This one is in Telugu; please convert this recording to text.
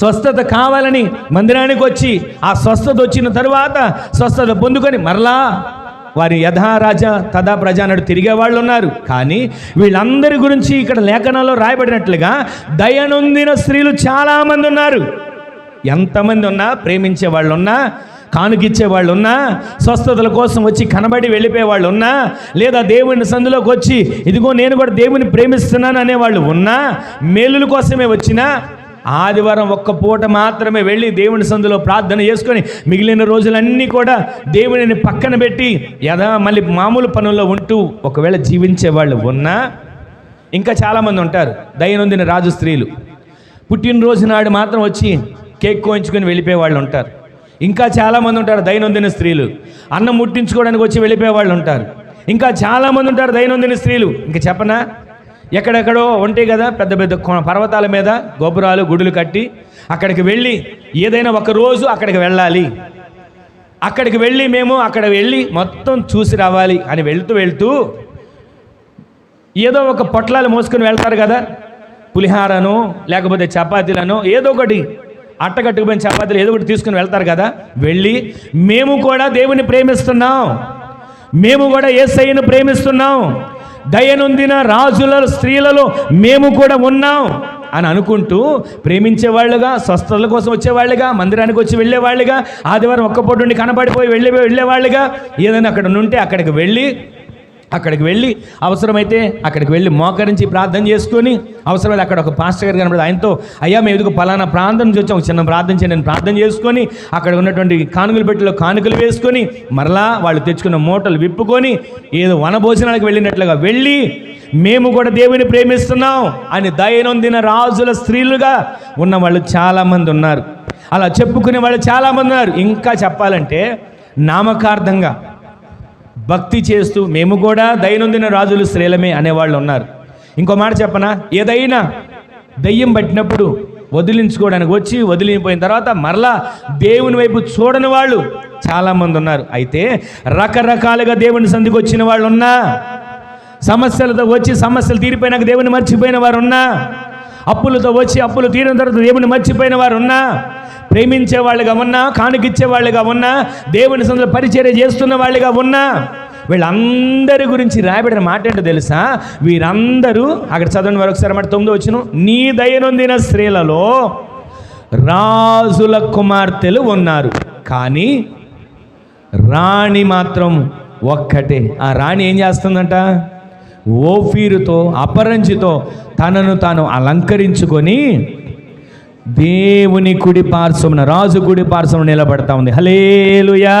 స్వస్థత కావాలని మందిరానికి వచ్చి ఆ స్వస్థత వచ్చిన తరువాత స్వస్థత పొందుకొని మరలా వారి యథా రాజా తదా ప్రజ అన్నట్టు తిరిగే వాళ్ళు ఉన్నారు. కానీ వీళ్ళందరి గురించి ఇక్కడ లేఖనాల్లో రాయబడినట్లుగా దయనొందిన స్త్రీలు చాలామంది ఉన్నారు. ఎంతమంది ఉన్నా ప్రేమించే వాళ్ళు ఉన్నా కానుకిచ్చే వాళ్ళు ఉన్నా స్వస్థతల కోసం వచ్చి కనబడి వెళ్ళిపోయే వాళ్ళు ఉన్నా లేదా దేవుని సందులోకి వచ్చి ఇదిగో నేను కూడా దేవుని ప్రేమిస్తున్నాను అనేవాళ్ళు ఉన్నా మేలుల కోసమే వచ్చినా ఆదివారం ఒక్క పూట మాత్రమే వెళ్ళి దేవుని సందులో ప్రార్థన చేసుకొని మిగిలిన రోజులన్నీ కూడా దేవుడిని పక్కన పెట్టి యథా మళ్ళీ మామూలు పనుల్లో ఉంటూ ఒకవేళ జీవించే వాళ్ళు ఉన్నా ఇంకా చాలామంది ఉంటారు. దయనొందిన రాజు స్త్రీలు. పుట్టినరోజు నాడు మాత్రం వచ్చి కేక్ కోయించుకొని వెళ్ళిపోయే వాళ్ళు ఉంటారు. ఇంకా చాలామంది ఉంటారు దైనందిన స్త్రీలు. అన్నం ముట్టించుకోవడానికి వచ్చి వెళ్ళిపోయే వాళ్ళు ఉంటారు. ఇంకా చాలామంది ఉంటారు దైనందిన స్త్రీలు. ఇంకా చెప్పనా? ఎక్కడెక్కడో ఉంటాయి కదా పెద్ద పెద్ద కొ- పర్వతాల మీద గోపురాలు గుడులు కట్టి అక్కడికి వెళ్ళి ఏదైనా ఒక రోజు అక్కడికి వెళ్ళాలి. అక్కడికి వెళ్ళి మేము అక్కడ వెళ్ళి మొత్తం చూసి రావాలి అని వెళ్తూ వెళ్తూ ఏదో ఒక పొట్లాలు మోసుకొని వెళ్తారు కదా. పులిహారను లేకపోతే చపాతీలను ఏదో ఒకటి అట్టగట్టుకుపోయిన చపాతీలు ఏదో ఒకటి తీసుకుని వెళ్తారు కదా. వెళ్ళి మేము కూడా దేవుని ప్రేమిస్తున్నాం. మేము కూడా ఏసయ్యను ప్రేమిస్తున్నాం. దయనొందిన రాజుల స్త్రీలలో మేము కూడా ఉన్నాం అని అనుకుంటూ ప్రేమించేవాళ్ళుగా స్వస్థతల కోసం వచ్చేవాళ్ళుగా మందిరానికి వచ్చి వెళ్ళేవాళ్ళుగా ఆదివారం ఒక్క నుండి కనబడిపోయి వెళ్ళి వెళ్ళేవాళ్ళుగా ఏదైనా అక్కడ ఉంటే అక్కడికి వెళ్ళి అక్కడికి వెళ్ళి అవసరమైతే అక్కడికి వెళ్ళి మోకరించి ప్రార్థన చేసుకొని అవసరమైతే అక్కడ ఒక పాస్టర్ గారు కనబడి ఆయనతో అయ్యా మేము ఎదుగు పలానా ప్రాంతం నుంచి వచ్చాం చిన్న ప్రార్థన చేయండి నేను ప్రార్థన చేసుకొని అక్కడ ఉన్నటువంటి కానుకలు పెట్టిలో కానుకలు వేసుకొని మరలా వాళ్ళు తెచ్చుకున్న మూటలు విప్పుకొని ఏదో వనభోజనాలకు వెళ్ళినట్లుగా వెళ్ళి మేము కూడా దేవుని ప్రేమిస్తున్నాం అని దయనొందిన రాజుల స్త్రీలుగా ఉన్న వాళ్ళు చాలామంది ఉన్నారు. అలా చెప్పుకునే వాళ్ళు చాలామంది ఉన్నారు. ఇంకా చెప్పాలంటే నామకార్థంగా భక్తి చేస్తూ మేము కూడా దైనందిన రాజులు స్త్రీలమే అనేవాళ్ళు ఉన్నారు. ఇంకో మాట చెప్పనా? ఏదైనా దయ్యం పట్టినప్పుడు వదిలించుకోవడానికి వచ్చి వదిలిపోయిన తర్వాత మరలా దేవుని వైపు చూడని వాళ్ళు చాలామంది ఉన్నారు. అయితే రకరకాలుగా దేవుని సంధికి వచ్చిన వాళ్ళు ఉన్నా సమస్యలతో వచ్చి సమస్యలు తీరిపోయినాక దేవుని మర్చిపోయిన వారు ఉన్నా అప్పులతో వచ్చి అప్పులు తీరిన తర్వాత దేవుని మర్చిపోయిన వారు ఉన్నా ప్రేమించే వాళ్ళుగా ఉన్నా కానుకిచ్చే వాళ్ళుగా ఉన్నా దేవుని సందులో పరిచర్య చేస్తున్న వాళ్ళుగా ఉన్నా వీళ్ళందరి గురించి రాయబడిన మాట ఏంటో తెలుసా? వీరందరూ అక్కడ చదవండి మరొకసారి మాట తొమ్మిది వచ్చిన నీ దయనొందిన స్త్రీలలో రాజుల కుమార్తెలు ఉన్నారు. కానీ రాణి మాత్రం ఒక్కటే. ఆ రాణి ఏం చేస్తుందంట? ఓఫీరుతో అపరంజితో తనను తాను అలంకరించుకొని దేవుని కుడి పార్శ్వమున రాజు కుడి పార్శ్వమున నిలబడతా ఉంది. హలేలుయా